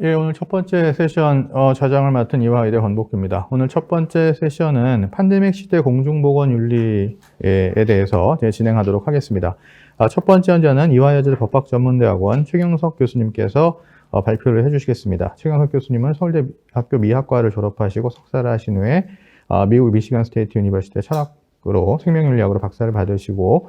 예, 오늘 첫 번째 세션 어, 좌장을 맡은 이화의대 권복규입니다. 오늘 첫 번째 세션은 팬데믹 시대 공중보건 윤리에 대해서 이제 진행하도록 하겠습니다. 아, 첫 번째 현자는 이화여대 법학전문대학원 최경석 교수님께서 어, 발표를 해주시겠습니다. 최경석 교수님은 서울대 학교 미학과를 졸업하시고 석사를 하신 후에 어, 미국 미시간 스테이트 유니버시티 철학으로 생명윤리학으로 박사를 받으시고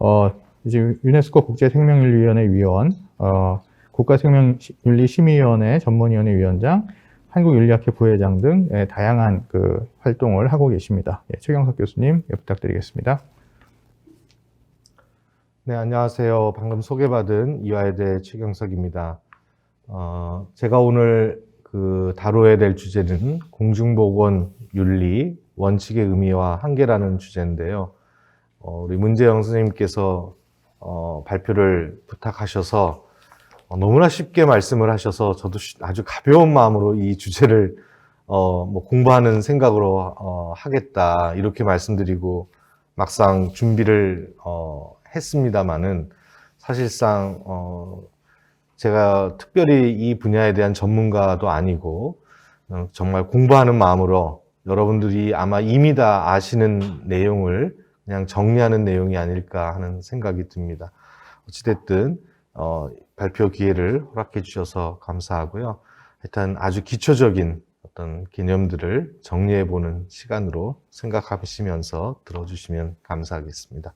어, 이제 유네스코 국제생명윤리위원회 위원, 어, 국가생명윤리심의위원회 전문위원회 위원장, 한국윤리학회 부회장 등 예, 다양한 그 활동을 하고 계십니다. 예, 최경석 교수님 예, 부탁드리겠습니다. 네, 안녕하세요. 방금 소개받은 이화여대 최경석입니다. 어, 제가 오늘 그 다뤄야 될 주제는 공중보건 윤리, 원칙의 의미와 한계라는 주제인데요. 어, 우리 문재영 선생님께서 어, 발표를 부탁하셔서 어, 너무나 쉽게 말씀을 하셔서 저도 쉬- 아주 가벼운 마음으로 이 주제를 어, 뭐 공부하는 생각으로 어, 하겠다 이렇게 말씀드리고 막상 준비를 어, 했습니다마는 사실상 어, 제가 특별히 이 분야에 대한 전문가도 아니고 어, 정말 공부하는 마음으로 여러분들이 아마 이미 다 아시는 내용을 그냥 정리하는 내용이 아닐까 하는 생각이 듭니다. 어찌됐든 어, 발표 기회를 허락해 주셔서 감사하고요. 일단 아주 기초적인 어떤 개념들을 정리해 보는 시간으로 생각하시면서 들어주시면 감사하겠습니다.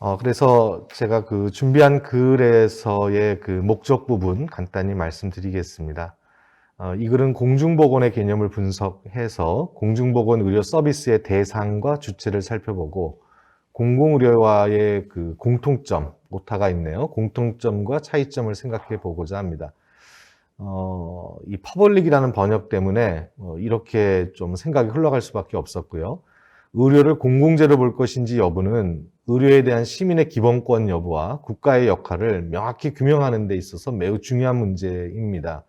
어, 그래서 제가 그 준비한 글에서의 그 목적 부분 간단히 말씀드리겠습니다. 어, 이 글은 공중보건의 개념을 분석해서 공중보건 의료 서비스의 대상과 주체를 살펴보고 공공의료와의 그 공통점, 오타가 있네요. 공통점과 차이점을 생각해 보고자 합니다. 어, 이 퍼블릭이라는 번역 때문에 어, 이렇게 좀 생각이 흘러갈 수밖에 없었고요. 의료를 공공재로 볼 것인지 여부는 의료에 대한 시민의 기본권 여부와 국가의 역할을 명확히 규명하는 데 있어서 매우 중요한 문제입니다.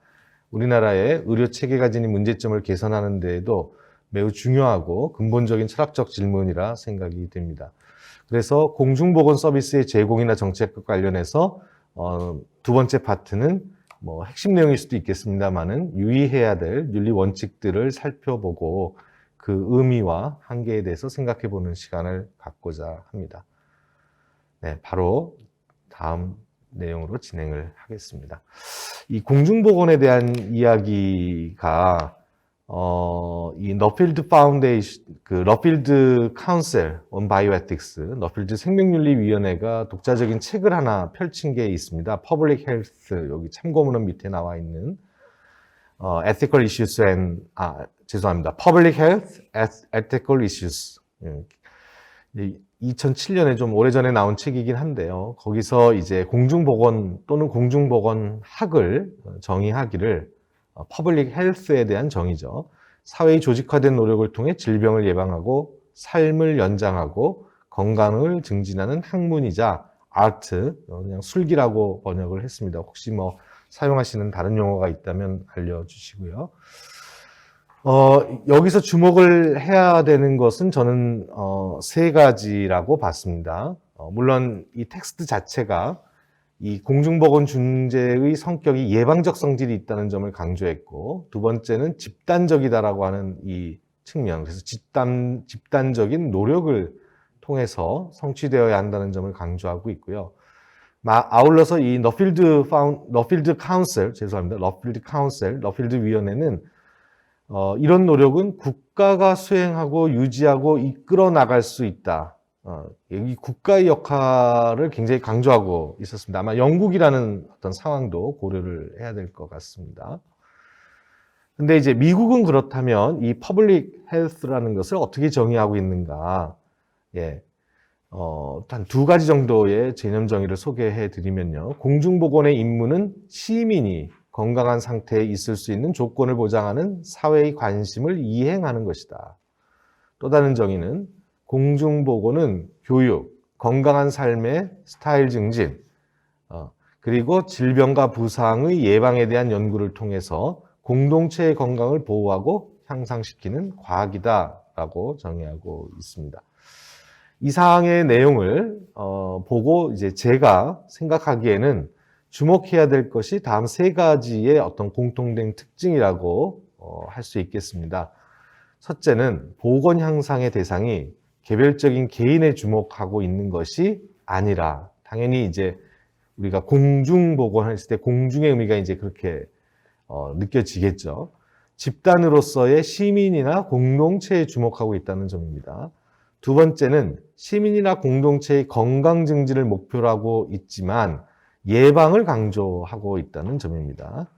우리나라의 의료 체계가 지닌 문제점을 개선하는 데에도 매우 중요하고 근본적인 철학적 질문이라 생각이 됩니다. 그래서 공중보건 서비스의 제공이나 정책과 관련해서 어, 두 번째 파트는 뭐 핵심 내용일 수도 있겠습니다만은 유의해야 될 윤리 원칙들을 살펴보고 그 의미와 한계에 대해서 생각해 보는 시간을 갖고자 합니다. 네, 바로 다음 내용으로 진행을 하겠습니다. 이 공중보건에 대한 이야기가 어, 이 너필드 파운데이션, 그 너필드 카운셀 온 바이오에틱스, 너필드 생명윤리위원회가 독자적인 책을 하나 펼친 게 있습니다. 퍼블릭 헬스 여기 참고문은 밑에 나와 있는 어, ethical issues and 아 죄송합니다. Public Health, Ethical Issues. 예. 이 2007년에 좀 오래전에 나온 책이긴 한데요. 거기서 이제 공중보건 또는 공중보건 학을 정의하기를 어, 퍼블릭 헬스에 대한 정의죠. 사회의 조직화된 노력을 통해 질병을 예방하고 삶을 연장하고 건강을 증진하는 학문이자 아트, 어, 그냥 술기라고 번역을 했습니다. 혹시 뭐 사용하시는 다른 용어가 있다면 알려주시고요. 어, 여기서 주목을 해야 되는 것은 저는 어, 세 가지라고 봤습니다. 어, 물론 이 텍스트 자체가 이 공중보건 중재의 성격이 예방적 성질이 있다는 점을 강조했고 두 번째는 집단적이다라고 하는 이 측면 그래서 집단 집단적인 노력을 통해서 성취되어야 한다는 점을 강조하고 있고요. 마- 아울러서 이 너필드 파운 너필드 카운셀 죄송합니다. 너필드 카운셀 너필드 위원회는 어, 이런 노력은 국가가 수행하고 유지하고 이끌어 나갈 수 있다. 어, 이 국가의 역할을 굉장히 강조하고 있었습니다. 아마 영국이라는 어떤 상황도 고려를 해야 될 것 같습니다. 근데 이제 미국은 그렇다면 이 퍼블릭 헬스라는 것을 어떻게 정의하고 있는가? 예. 어, 한 두 가지 정도의 개념 정의를 소개해 드리면요. 공중보건의 임무는 시민이 건강한 상태에 있을 수 있는 조건을 보장하는 사회의 관심을 이행하는 것이다. 또 다른 정의는 공중보건은 교육, 건강한 삶의 스타일 증진, 어, 그리고 질병과 부상의 예방에 대한 연구를 통해서 공동체의 건강을 보호하고 향상시키는 과학이다라고 정의하고 있습니다. 이 사항의 내용을 어, 보고 이제 제가 생각하기에는 주목해야 될 것이 다음 세 가지의 어떤 공통된 특징이라고 어, 할수 있겠습니다. 첫째는 보건 향상의 대상이 개별적인 개인에 주목하고 있는 것이 아니라 당연히 이제 우리가 공중 보건했을 때 공중의 의미가 이제 그렇게 어, 느껴지겠죠. 집단으로서의 시민이나 공동체에 주목하고 있다는 점입니다. 두 번째는 시민이나 공동체의 건강 증진을 목표로 하고 있지만 예방을 강조하고 있다는 점입니다.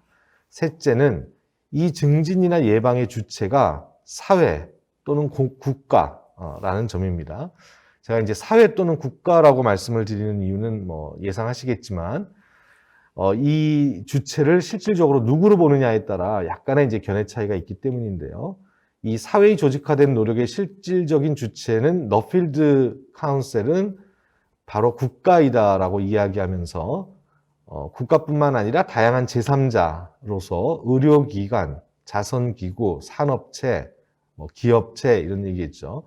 셋째는 이 증진이나 예방의 주체가 사회 또는 고- 국가 라는 점입니다. 제가 이제 사회 또는 국가라고 말씀을 드리는 이유는 뭐 예상하시겠지만 어, 이 주체를 실질적으로 누구로 보느냐에 따라 약간의 이제 견해 차이가 있기 때문인데요. 이 사회의 조직화된 노력의 실질적인 주체는 너필드 카운셀은 바로 국가이다라고 이야기하면서 어, 국가뿐만 아니라 다양한 제3자로서 의료기관, 자선기구, 산업체, 뭐 기업체 이런 얘기했죠.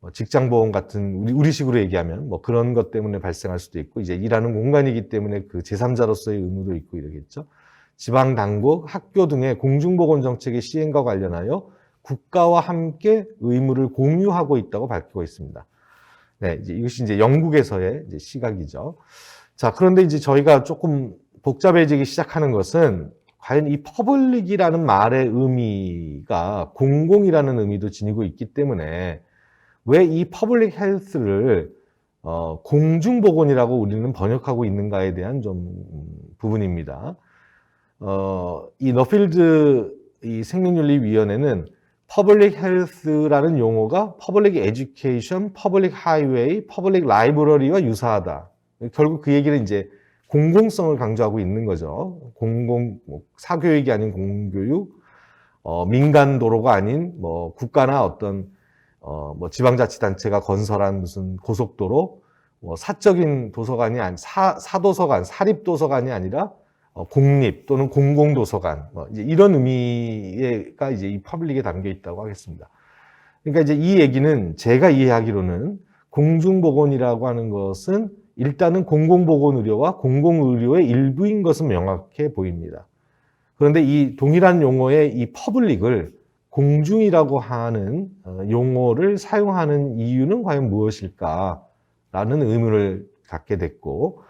뭐 직장 보험 같은 우리 우리식으로 얘기하면 뭐 그런 것 때문에 발생할 수도 있고 이제 일하는 공간이기 때문에 그 제3자로서의 의무도 있고 이러겠죠. 지방 당국, 학교 등의 공중보건 정책의 시행과 관련하여 국가와 함께 의무를 공유하고 있다고 밝히고 있습니다. 네, 이제 이것이 이제 영국에서의 이제 시각이죠. 자, 그런데 이제 저희가 조금 복잡해지기 시작하는 것은 과연 이 퍼블릭이라는 말의 의미가 공공이라는 의미도 지니고 있기 때문에 왜 이 퍼블릭 헬스를 어, 공중보건이라고 우리는 번역하고 있는가에 대한 좀 음, 부분입니다. 어, 이 너필드 이 생명윤리위원회는 퍼블릭 헬스라는 용어가 퍼블릭 에듀케이션, 퍼블릭 하이웨이, 퍼블릭 라이브러리와 유사하다. 결국 그 얘기는 이제 공공성을 강조하고 있는 거죠. 공공 뭐, 사교육이 아닌 공교육, 어, 민간 도로가 아닌 뭐 국가나 어떤 어, 뭐 지방자치단체가 건설한 무슨 고속도로, 뭐 사적인 도서관이 아니 사 사도서관, 사립도서관이 아니라 어, 공립 또는 공공도서관 뭐 이제 이런 의미가 이제 이 퍼블릭에 담겨 있다고 하겠습니다. 그러니까 이제 이 얘기는 제가 이해하기로는 공중보건이라고 하는 것은 일단은 공공보건의료와 공공의료의 일부인 것은 명확해 보입니다. 그런데 이 동일한 용어의 이 퍼블릭을 공중이라고 하는 어, 용어를 사용하는 이유는 과연 무엇일까라는 의문을 갖게 됐고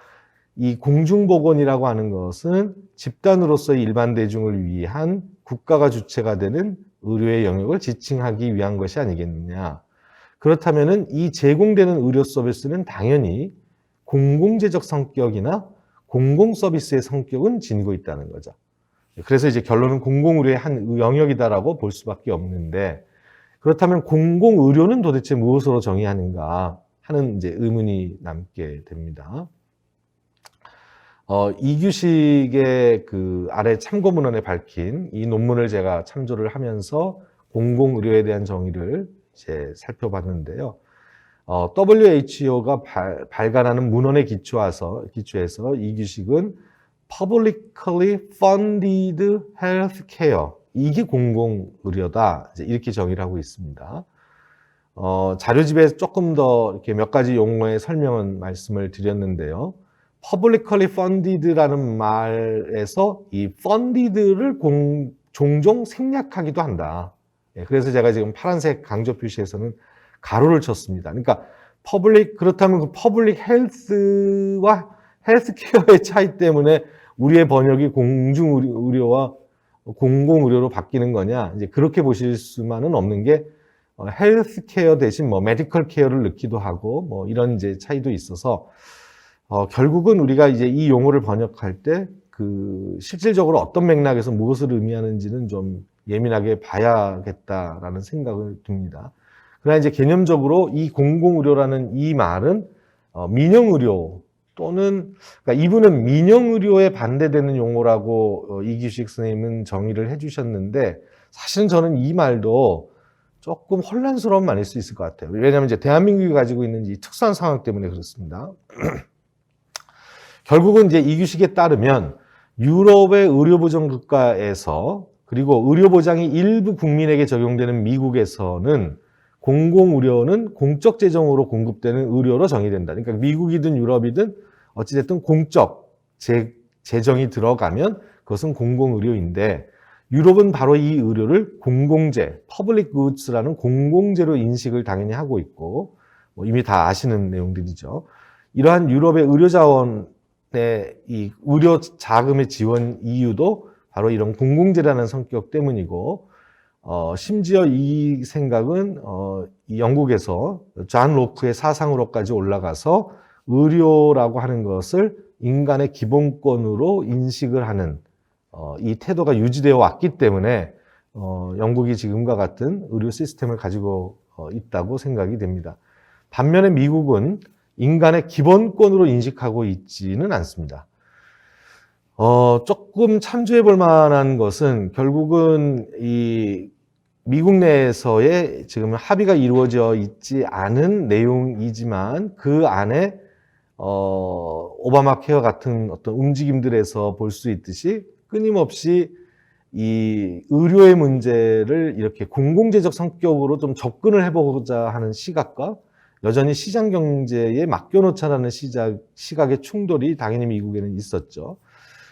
이 공중보건이라고 하는 것은 집단으로서의 일반 대중을 위한 국가가 주체가 되는 의료의 영역을 지칭하기 위한 것이 아니겠느냐. 그렇다면은 이 제공되는 의료 서비스는 당연히 공공재적 성격이나 공공 서비스의 성격은 지니고 있다는 거죠. 그래서 이제 결론은 공공의료의 한 영역이다라고 볼 수밖에 없는데 그렇다면 공공의료는 도대체 무엇으로 정의하는가 하는 이제 의문이 남게 됩니다. 어, 이규식의 그 아래 참고문헌에 밝힌 이 논문을 제가 참조를 하면서 공공의료에 대한 정의를 이제 살펴봤는데요. 어, WHO가 발, 발간하는 문헌에 기초해서, 기초해서 이규식은 publicly funded health care. 이게 공공의료다. 이렇게 정의를 하고 있습니다. 어, 자료집에 조금 더 이렇게 몇 가지 용어의 설명은 말씀을 드렸는데요. publicly funded라는 말에서 이 funded를 공, 종종 생략하기도 한다. 예, 그래서 제가 지금 파란색 강조 표시에서는 가로를 쳤습니다. 그러니까 퍼블릭 그렇다면 그 퍼블릭 헬스와 헬스케어의 차이 때문에 우리의 번역이 공중 의료와 공공 의료로 바뀌는 거냐? 이제 그렇게 보실 수만은 없는 게 어, 헬스케어 대신 뭐 메디컬 케어를 넣기도 하고 뭐 이런 이제 차이도 있어서 어, 결국은 우리가 이제 이 용어를 번역할 때 그 실질적으로 어떤 맥락에서 무엇을 의미하는지는 좀 예민하게 봐야겠다라는 생각을 듭니다. 그러나 이제 개념적으로 이 공공의료라는 이 말은 어, 민영의료 또는 그러니까 이분은 민영 의료에 반대되는 용어라고 어, 이규식 선생님은 정의를 해주셨는데 사실은 저는 이 말도 조금 혼란스러운 말일 수 있을 것 같아요. 왜냐하면 이제 대한민국이 가지고 있는 이 특수한 상황 때문에 그렇습니다. 결국은 이제 이규식에 따르면 유럽의 의료보장 국가에서 그리고 의료보장이 일부 국민에게 적용되는 미국에서는 공공의료는 공적 재정으로 공급되는 의료로 정의된다. 그러니까 미국이든 유럽이든 어찌됐든 공적 재, 재정이 들어가면 그것은 공공의료인데 유럽은 바로 이 의료를 공공재, public goods라는 공공재로 인식을 당연히 하고 있고 뭐 이미 다 아시는 내용들이죠. 이러한 유럽의 의료 자원의 이 의료 자금의 지원 이유도 바로 이런 공공재라는 성격 때문이고 어, 심지어 이 생각은 어, 이 영국에서 존 로크의 사상으로까지 올라가서 의료라고 하는 것을 인간의 기본권으로 인식을 하는 어, 이 태도가 유지되어 왔기 때문에 어, 영국이 지금과 같은 의료 시스템을 가지고 어, 있다고 생각이 됩니다. 반면에 미국은 인간의 기본권으로 인식하고 있지는 않습니다. 어, 조금 참조해 볼 만한 것은 결국은 이 미국 내에서의 지금 합의가 이루어져 있지 않은 내용이지만 그 안에 어, 오바마 케어 같은 어떤 움직임들에서 볼 수 있듯이 끊임없이 이 의료의 문제를 이렇게 공공재적 성격으로 좀 접근을 해보고자 하는 시각과 여전히 시장 경제에 맡겨놓자라는 시작, 시각의 충돌이 당연히 미국에는 있었죠.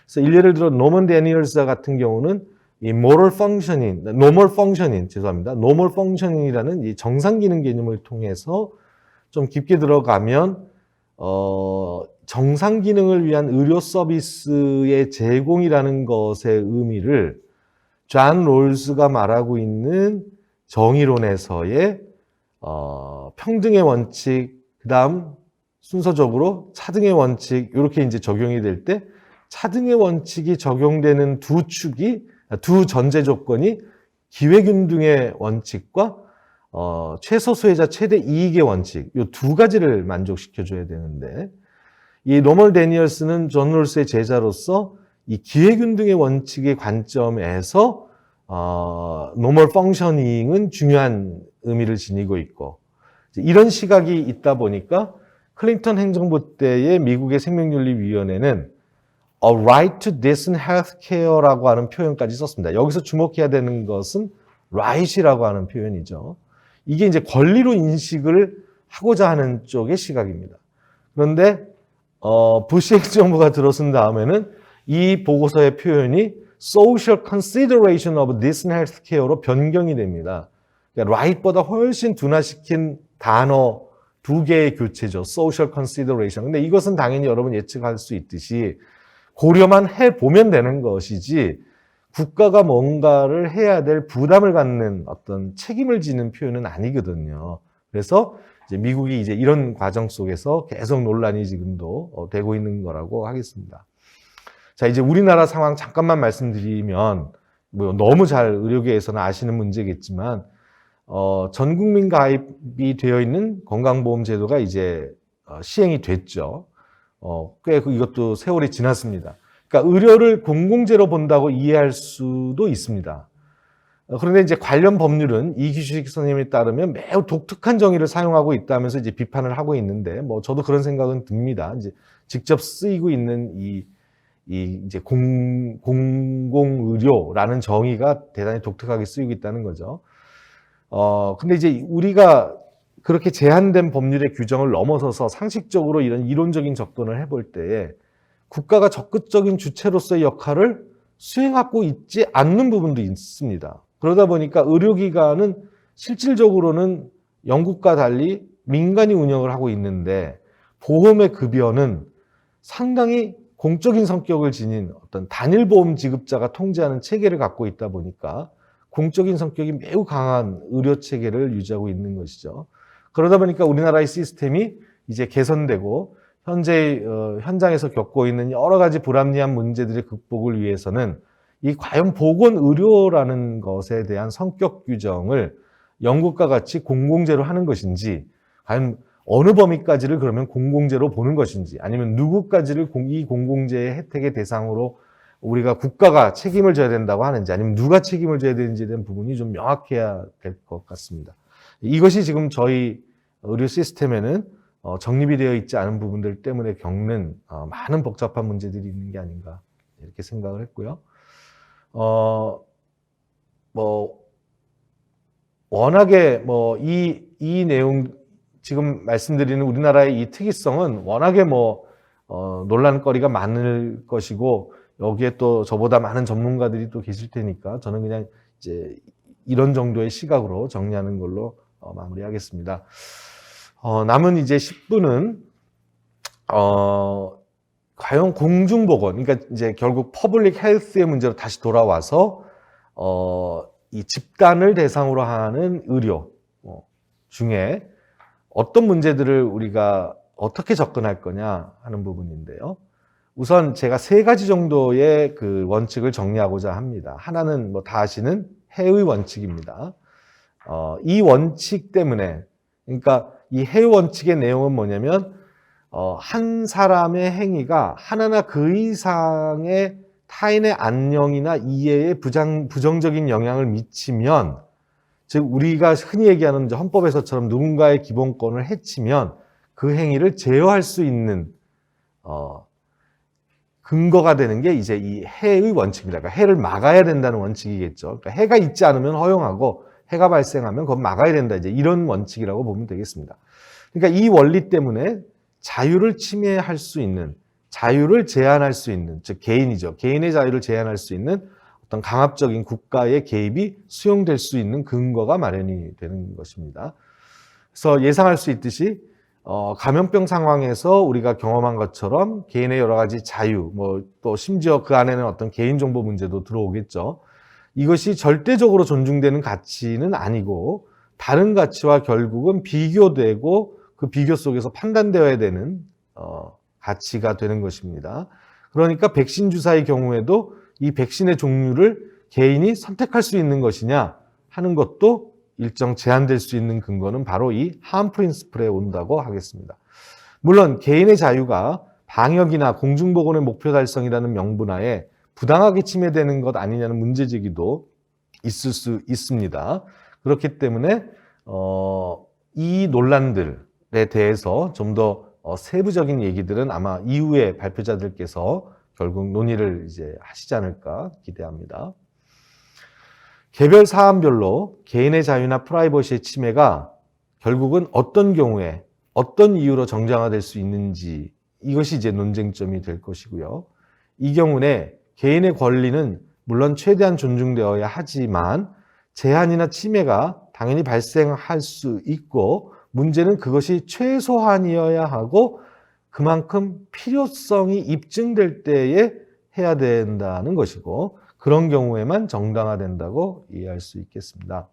그래서 일례를 들어 노먼 데니얼스 같은 경우는 이 moral functioning, normal functioning, 죄송합니다. normal functioning이라는 이 정상 기능 개념을 통해서 좀 깊게 들어가면 어, 정상 기능을 위한 의료 서비스의 제공이라는 것의 의미를 존 롤스가 말하고 있는 정의론에서의 어, 평등의 원칙, 그 다음 순서적으로 차등의 원칙, 이렇게 이제 적용이 될 때 차등의 원칙이 적용되는 두 축이, 두 전제 조건이 기회균등의 원칙과 어, 최소 수혜자 최대 이익의 원칙, 이 두 가지를 만족시켜 줘야 되는데, 이 로멀 데니얼스는 존 롤스의 제자로서 이 기회균등의 원칙의 관점에서 어, 노멀 펑셔닝은 중요한 의미를 지니고 있고 이런 시각이 있다 보니까 클린턴 행정부 때의 미국의 생명윤리위원회는 a right to decent health care라고 하는 표현까지 썼습니다. 여기서 주목해야 되는 것은 right이라고 하는 표현이죠. 이게 이제 권리로 인식을 하고자 하는 쪽의 시각입니다. 그런데 어, 부시 행정부가 들어선 다음에는 이 보고서의 표현이 social consideration of decent health care로 변경이 됩니다. 그러니까 right보다 훨씬 둔화시킨 단어 두 개의 교체죠. social consideration. 근데 이것은 당연히 여러분 예측할 수 있듯이 고려만 해 보면 되는 것이지 국가가 뭔가를 해야 될 부담을 갖는 어떤 책임을 지는 표현은 아니거든요. 그래서 이제 미국이 이제 이런 과정 속에서 계속 논란이 지금도 어, 되고 있는 거라고 하겠습니다. 자, 이제 우리나라 상황 잠깐만 말씀드리면, 뭐 너무 잘 의료계에서는 아시는 문제겠지만, 어, 전 국민 가입이 되어 있는 건강보험 제도가 이제 어, 시행이 됐죠. 어, 꽤 그- 이것도 세월이 지났습니다. 그러니까 의료를 공공재로 본다고 이해할 수도 있습니다. 어, 그런데 이제 관련 법률은 이기주식 선생님에 따르면 매우 독특한 정의를 사용하고 있다면서 이제 비판을 하고 있는데, 뭐 저도 그런 생각은 듭니다. 이제 직접 쓰이고 있는 이 이 이제 공, 공공의료라는 정의가 대단히 독특하게 쓰이고 있다는 거죠. 어, 근데 이제 우리가 그렇게 제한된 법률의 규정을 넘어서서 상식적으로 이런 이론적인 접근을 해볼 때에 국가가 적극적인 주체로서의 역할을 수행하고 있지 않는 부분도 있습니다. 그러다 보니까 의료기관은 실질적으로는 영국과 달리 민간이 운영을 하고 있는데 보험의 급여는 상당히 공적인 성격을 지닌 어떤 단일 보험 지급자가 통제하는 체계를 갖고 있다 보니까 공적인 성격이 매우 강한 의료 체계를 유지하고 있는 것이죠. 그러다 보니까 우리나라의 시스템이 이제 개선되고 현재 어, 현장에서 겪고 있는 여러 가지 불합리한 문제들의 극복을 위해서는 이 과연 보건 의료라는 것에 대한 성격 규정을 영국과 같이 공공재로 하는 것인지 과연 어느 범위까지를 그러면 공공재로 보는 것인지 아니면 누구까지를 공- 이 공공재의 혜택의 대상으로 우리가 국가가 책임을 져야 된다고 하는지 아니면 누가 책임을 져야 되는지에 대한 부분이 좀 명확해야 될 것 같습니다. 이것이 지금 저희 의료 시스템에는 어, 정립이 되어 있지 않은 부분들 때문에 겪는 어, 많은 복잡한 문제들이 있는 게 아닌가 이렇게 생각을 했고요. 어, 뭐 워낙에 뭐이이 내용 지금 말씀드리는 우리나라의 이 특이성은 워낙에 뭐 어, 논란거리가 많을 것이고 여기에 또 저보다 많은 전문가들이 또 계실 테니까 저는 그냥 이제 이런 정도의 시각으로 정리하는 걸로 어, 마무리하겠습니다. 어, 남은 이제 10분은 어, 과연 공중보건, 그러니까 이제 결국 퍼블릭 헬스의 문제로 다시 돌아와서 어, 이 집단을 대상으로 하는 의료 어, 중에 어떤 문제들을 우리가 어떻게 접근할 거냐 하는 부분인데요. 우선 제가 세 가지 정도의 그 원칙을 정리하고자 합니다. 하나는 뭐 다 아시는 해의 원칙입니다. 어, 이 원칙 때문에, 그러니까 이 해의 원칙의 내용은 뭐냐면, 어, 한 사람의 행위가 하나나 그 이상의 타인의 안녕이나 이해에 부장, 부정적인 영향을 미치면, 즉, 우리가 흔히 얘기하는 이제 헌법에서처럼 누군가의 기본권을 해치면 그 행위를 제어할 수 있는, 어, 근거가 되는 게 이제 이 해의 원칙입니다. 그러니까 해를 막아야 된다는 원칙이겠죠. 그러니까 해가 있지 않으면 허용하고 해가 발생하면 그건 막아야 된다. 이제 이런 원칙이라고 보면 되겠습니다. 그러니까 이 원리 때문에 자유를 침해할 수 있는, 자유를 제한할 수 있는, 즉 개인이죠. 개인의 자유를 제한할 수 있는 어떤 강압적인 국가의 개입이 수용될 수 있는 근거가 마련이 되는 것입니다. 그래서 예상할 수 있듯이 어, 감염병 상황에서 우리가 경험한 것처럼 개인의 여러 가지 자유, 뭐 또 심지어 그 안에는 어떤 개인정보 문제도 들어오겠죠. 이것이 절대적으로 존중되는 가치는 아니고 다른 가치와 결국은 비교되고 그 비교 속에서 판단되어야 되는 어, 가치가 되는 것입니다. 그러니까 백신 주사의 경우에도 이 백신의 종류를 개인이 선택할 수 있는 것이냐 하는 것도 일정 제한될 수 있는 근거는 바로 이 하암 프린스플에 온다고 하겠습니다. 물론 개인의 자유가 방역이나 공중보건의 목표 달성이라는 명분하에 부당하게 침해되는 것 아니냐는 문제제기도 있을 수 있습니다. 그렇기 때문에 어, 이 논란들에 대해서 좀더 어, 세부적인 얘기들은 아마 이후에 발표자들께서 결국 논의를 이제 하시지 않을까 기대합니다. 개별 사안별로 개인의 자유나 프라이버시의 침해가 결국은 어떤 경우에 어떤 이유로 정당화될 수 있는지 이것이 이제 논쟁점이 될 것이고요. 이 경우에 개인의 권리는 물론 최대한 존중되어야 하지만 제한이나 침해가 당연히 발생할 수 있고 문제는 그것이 최소한이어야 하고 그만큼 필요성이 입증될 때에 해야 된다는 것이고 그런 경우에만 정당화된다고 이해할 수 있겠습니다.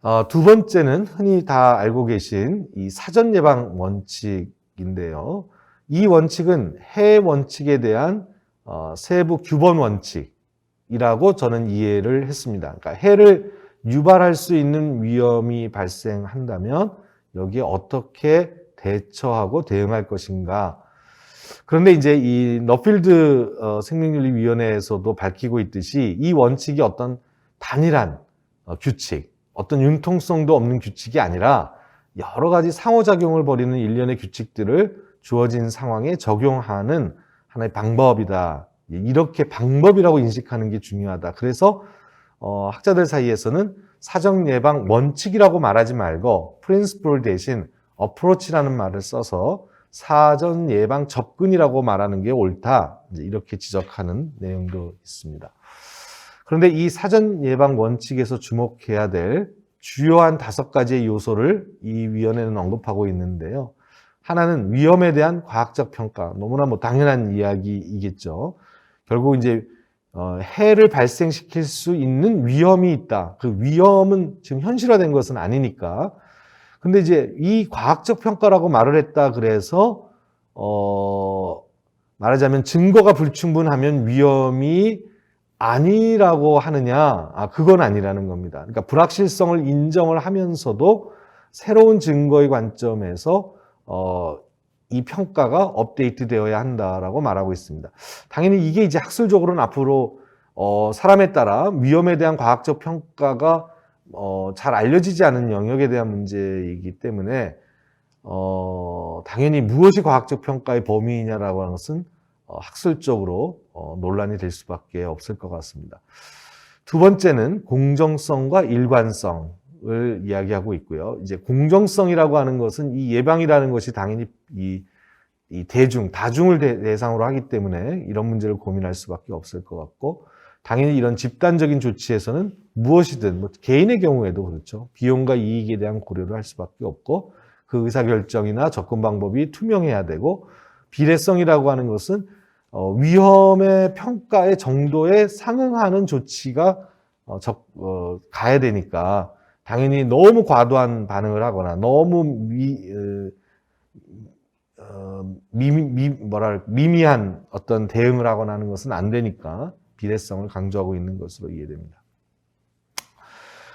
어, 두 번째는 흔히 다 알고 계신 이 사전 예방 원칙인데요. 이 원칙은 해 원칙에 대한 어, 세부 규범 원칙이라고 저는 이해를 했습니다. 그러니까 해를 유발할 수 있는 위험이 발생한다면 여기에 어떻게 대처하고 대응할 것인가 그런데 이제 이 너필드 어, 생명윤리위원회에서도 밝히고 있듯이 이 원칙이 어떤 단일한 어, 규칙, 어떤 융통성도 없는 규칙이 아니라 여러 가지 상호작용을 벌이는 일련의 규칙들을 주어진 상황에 적용하는 하나의 방법이다. 이렇게 방법이라고 인식하는 게 중요하다. 그래서 어, 학자들 사이에서는 사정 예방 원칙이라고 말하지 말고 프린스플 대신 어프로치라는 말을 써서 사전 예방 접근이라고 말하는 게 옳다. 이렇게 지적하는 내용도 있습니다. 그런데 이 사전 예방 원칙에서 주목해야 될 주요한 다섯 가지의 요소를 이 위원회는 언급하고 있는데요. 하나는 위험에 대한 과학적 평가. 너무나 뭐 당연한 이야기이겠죠. 결국 이제 어, 해를 발생시킬 수 있는 위험이 있다. 그 위험은 지금 현실화된 것은 아니니까 근데 이제 이 과학적 평가라고 말을 했다 그래서 어 말하자면 증거가 불충분하면 위험이 아니라고 하느냐? 아 그건 아니라는 겁니다. 그러니까 불확실성을 인정을 하면서도 새로운 증거의 관점에서 어 이 평가가 업데이트되어야 한다라고 말하고 있습니다. 당연히 이게 이제 학술적으로는 앞으로 어 사람에 따라 위험에 대한 과학적 평가가 어, 잘 알려지지 않은 영역에 대한 문제이기 때문에 어, 당연히 무엇이 과학적 평가의 범위이냐라고 하는 것은 어, 학술적으로 어, 논란이 될 수밖에 없을 것 같습니다. 두 번째는 공정성과 일관성 을 이야기하고 있고요. 이제 공정성이라고 하는 것은 이 예방이라는 것이 당연히 이 이 대중, 다중을 대- 대상으로 하기 때문에 이런 문제를 고민할 수밖에 없을 것 같고, 당연히 이런 집단적인 조치에서는 무엇이든, 뭐 개인의 경우에도 그렇죠. 비용과 이익에 대한 고려를 할 수밖에 없고, 그 의사결정이나 접근 방법이 투명해야 되고, 비례성이라고 하는 것은 어, 위험의 평가의 정도에 상응하는 조치가 어, 적, 어, 가야 되니까 당연히 너무 과도한 반응을 하거나 너무 미, 어, 어, 미미, 미, 뭐랄, 미미한 어떤 대응을 하거나 하는 것은 안 되니까 비례성을 강조하고 있는 것으로 이해됩니다.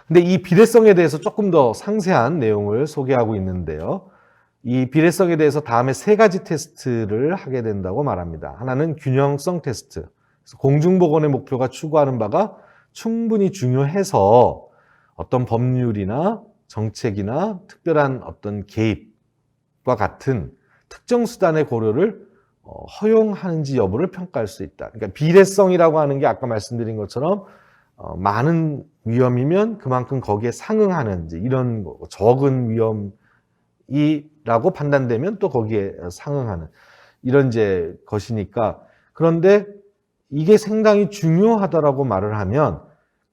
근데 이 비례성에 대해서 조금 더 상세한 내용을 소개하고 있는데요. 이 비례성에 대해서 다음에 세 가지 테스트를 하게 된다고 말합니다. 하나는 균형성 테스트. 공중보건의 목표가 추구하는 바가 충분히 중요해서 어떤 법률이나 정책이나 특별한 어떤 개입과 같은 특정 수단의 고려를 어, 허용하는지 여부를 평가할 수 있다. 그러니까 비례성이라고 하는 게 아까 말씀드린 것처럼 어, 많은 위험이면 그만큼 거기에 상응하는지 이런 거, 적은 위험이라고 판단되면 또 거기에 상응하는 이런 이제 것이니까 그런데 이게 상당히 중요하다라고 말을 하면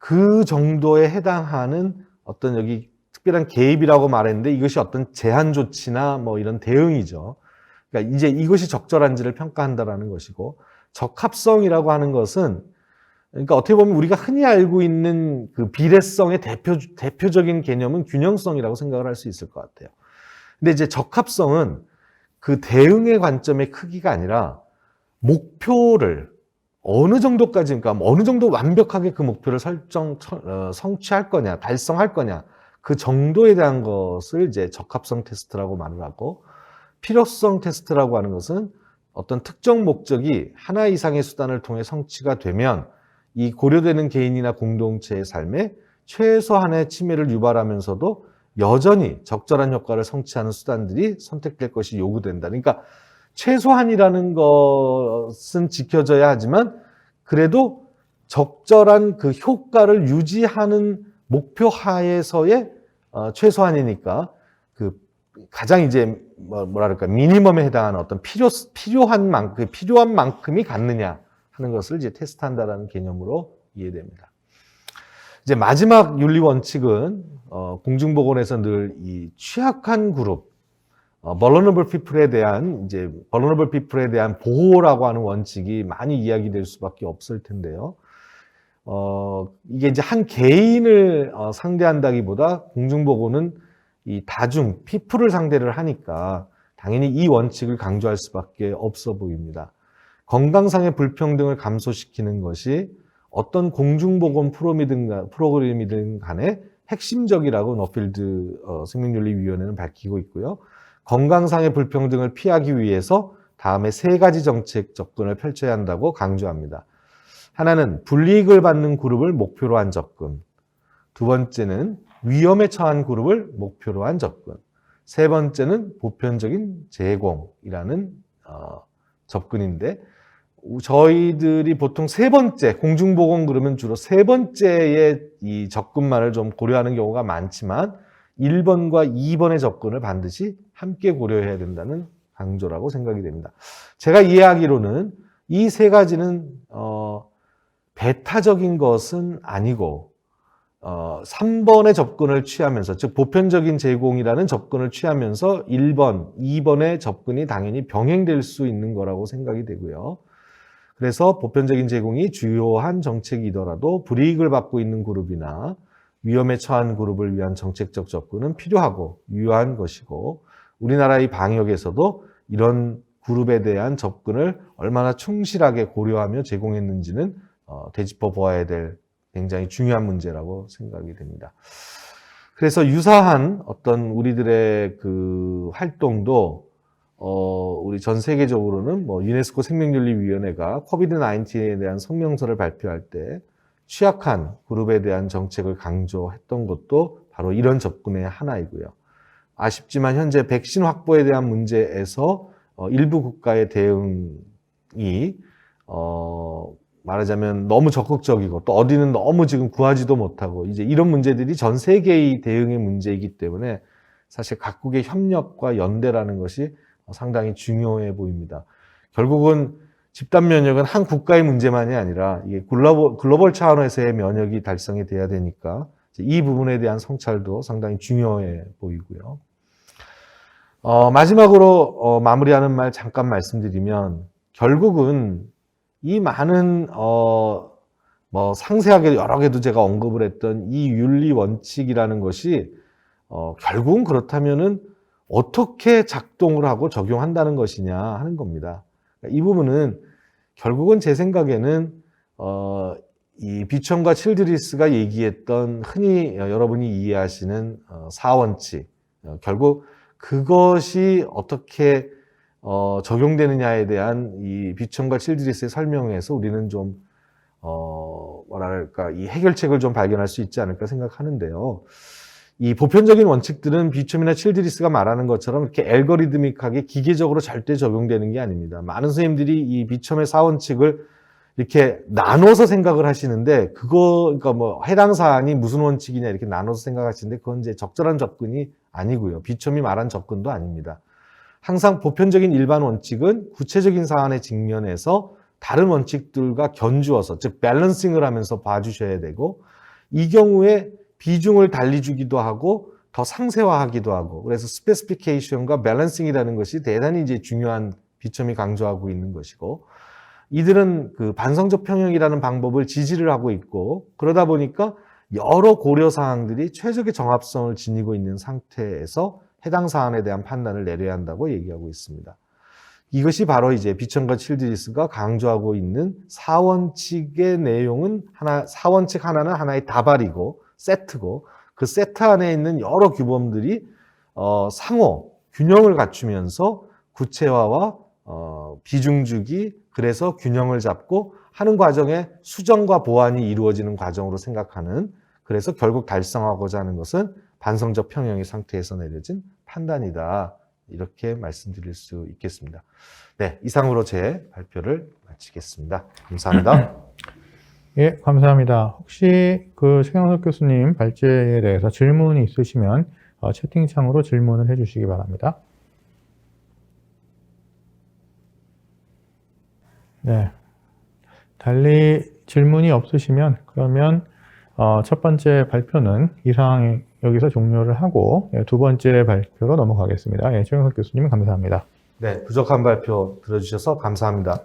그 정도에 해당하는 어떤 여기 특별한 개입이라고 말했는데 이것이 어떤 제한 조치나 뭐 이런 대응이죠. 그러니까 이제 이것이 적절한지를 평가한다라는 것이고 적합성이라고 하는 것은 그러니까 어떻게 보면 우리가 흔히 알고 있는 그 비례성의 대표 대표적인 개념은 균형성이라고 생각을 할 수 있을 것 같아요. 근데 이제 적합성은 그 대응의 관점의 크기가 아니라 목표를 어느 정도까지, 그러니까 어느 정도 완벽하게 그 목표를 설정, 어, 성취할 거냐, 달성할 거냐, 그 정도에 대한 것을 이제 적합성 테스트라고 말을 하고, 필요성 테스트라고 하는 것은 어떤 특정 목적이 하나 이상의 수단을 통해 성취가 되면 이 고려되는 개인이나 공동체의 삶에 최소한의 침해를 유발하면서도 여전히 적절한 효과를 성취하는 수단들이 선택될 것이 요구된다. 그러니까 최소한이라는 것은 지켜져야 하지만 그래도 적절한 그 효과를 유지하는 목표 하에서의 어, 최소한이니까 그 가장 이제 뭐- 뭐랄까 미니멈에 해당하는 어떤 필요 필요한 만큼 필요한 만큼이 갖느냐 하는 것을 이제 테스트한다라는 개념으로 이해됩니다. 이제 마지막 윤리 원칙은 어, 공중보건에서 늘 이 취약한 그룹 어, vulnerable people에 대한 이제 vulnerable people에 대한 보호라고 하는 원칙이 많이 이야기될 수밖에 없을 텐데요. 어, 이게 이제 한 개인을 어, 상대한다기보다 공중보고는 이 다중, 피플을 상대를 하니까 당연히 이 원칙을 강조할 수밖에 없어 보입니다. 건강상의 불평등을 감소시키는 것이 어떤 공중보건 프로그램이든 간에 핵심적이라고 너필드 어, 생명윤리위원회는 밝히고 있고요. 건강상의 불평등을 피하기 위해서 다음에 세 가지 정책 접근을 펼쳐야 한다고 강조합니다. 하나는 불이익을 받는 그룹을 목표로 한 접근. 두 번째는 위험에 처한 그룹을 목표로 한 접근. 세 번째는 보편적인 제공이라는 어, 접근인데 저희들이 보통 세 번째 공중보건 그러면 주로 세 번째의 이 접근만을 좀 고려하는 경우가 많지만 1번과 2번의 접근을 반드시 함께 고려해야 된다는 강조라고 생각이 됩니다. 제가 이해하기로는 이 세 가지는 어, 배타적인 것은 아니고 어, 3번의 접근을 취하면서 즉 보편적인 제공이라는 접근을 취하면서 1번, 2번의 접근이 당연히 병행될 수 있는 거라고 생각이 되고요. 그래서 보편적인 제공이 주요한 정책이더라도 불이익을 받고 있는 그룹이나 위험에 처한 그룹을 위한 정책적 접근은 필요하고 유효한 것이고 우리나라의 방역에서도 이런 그룹에 대한 접근을 얼마나 충실하게 고려하며 제공했는지는 어, 되짚어 보아야 될 굉장히 중요한 문제라고 생각이 됩니다. 그래서 유사한 어떤 우리들의 그 활동도 어, 우리 전 세계적으로는 뭐 유네스코 생명윤리위원회가 코비드 19에 대한 성명서를 발표할 때 취약한 그룹에 대한 정책을 강조했던 것도 바로 이런 접근의 하나이고요. 아쉽지만 현재 백신 확보에 대한 문제에서 어, 일부 국가의 대응이 어, 말하자면 너무 적극적이고 또 어디는 너무 지금 구하지도 못하고 이제 이런 문제들이 전 세계의 대응의 문제이기 때문에 사실 각국의 협력과 연대라는 것이 상당히 중요해 보입니다. 결국은 집단 면역은 한 국가의 문제만이 아니라 이게 글로벌, 글로벌 차원에서의 면역이 달성이 돼야 되니까 이 부분에 대한 성찰도 상당히 중요해 보이고요. 어, 마지막으로 어, 마무리하는 말 잠깐 말씀드리면 결국은 이 많은 어, 뭐 상세하게 여러 개도 제가 언급을 했던 이 윤리 원칙이라는 것이 어, 결국은 그렇다면은 어떻게 작동을 하고 적용한다는 것이냐 하는 겁니다. 이 부분은 결국은 제 생각에는 어, 이 비천과 칠드리스가 얘기했던 흔히 여러분이 이해하시는 어, 사원칙 어, 결국 그것이 어떻게 어, 적용되느냐에 대한 이 비천과 칠드리스의 설명에서 우리는 좀 어, 뭐랄까 이 해결책을 좀 발견할 수 있지 않을까 생각하는데요. 이 보편적인 원칙들은 비첨이나 칠드리스가 말하는 것처럼 이렇게 알고리드믹하게 기계적으로 절대 적용되는 게 아닙니다. 많은 선생님들이 이 비첨의 사원칙을 이렇게 나눠서 생각을 하시는데 그거 그러니까 뭐 해당 사안이 무슨 원칙이냐 이렇게 나눠서 생각하시는데 그건 이제 적절한 접근이 아니고요. 비첨이 말한 접근도 아닙니다. 항상 보편적인 일반 원칙은 구체적인 사안에 직면해서 다른 원칙들과 견주어서 즉 밸런싱을 하면서 봐주셔야 되고 이 경우에 비중을 달리 주기도 하고 더 상세화하기도 하고 그래서 스페시피케이션과 밸런싱이라는 것이 대단히 이제 중요한 비점이 강조하고 있는 것이고 이들은 그 반성적 평형이라는 방법을 지지를 하고 있고 그러다 보니까 여러 고려 사항들이 최적의 정합성을 지니고 있는 상태에서 해당 사안에 대한 판단을 내려야 한다고 얘기하고 있습니다. 이것이 바로 이제 비천과 칠드리스가 강조하고 있는 사원칙의 내용은 하나, 사원칙 하나는 하나의 다발이고 세트고 그 세트 안에 있는 여러 규범들이 어, 상호 균형을 갖추면서 구체화와 어, 비중주기 그래서 균형을 잡고 하는 과정에 수정과 보완이 이루어지는 과정으로 생각하는 그래서 결국 달성하고자 하는 것은 반성적 평형의 상태에서 내려진 판단이다. 이렇게 말씀드릴 수 있겠습니다. 네, 이상으로 제 발표를 마치겠습니다. 감사합니다. 예, 감사합니다. 혹시 그 최경석 교수님 발제에 대해서 질문이 있으시면 어, 채팅창으로 질문을 해주시기 바랍니다. 네. 달리 질문이 없으시면 그러면 어, 첫 번째 발표는 이상 여기서 종료를 하고 예, 두 번째 발표로 넘어가겠습니다. 예, 최경석 교수님 감사합니다. 네, 부족한 발표 들어주셔서 감사합니다.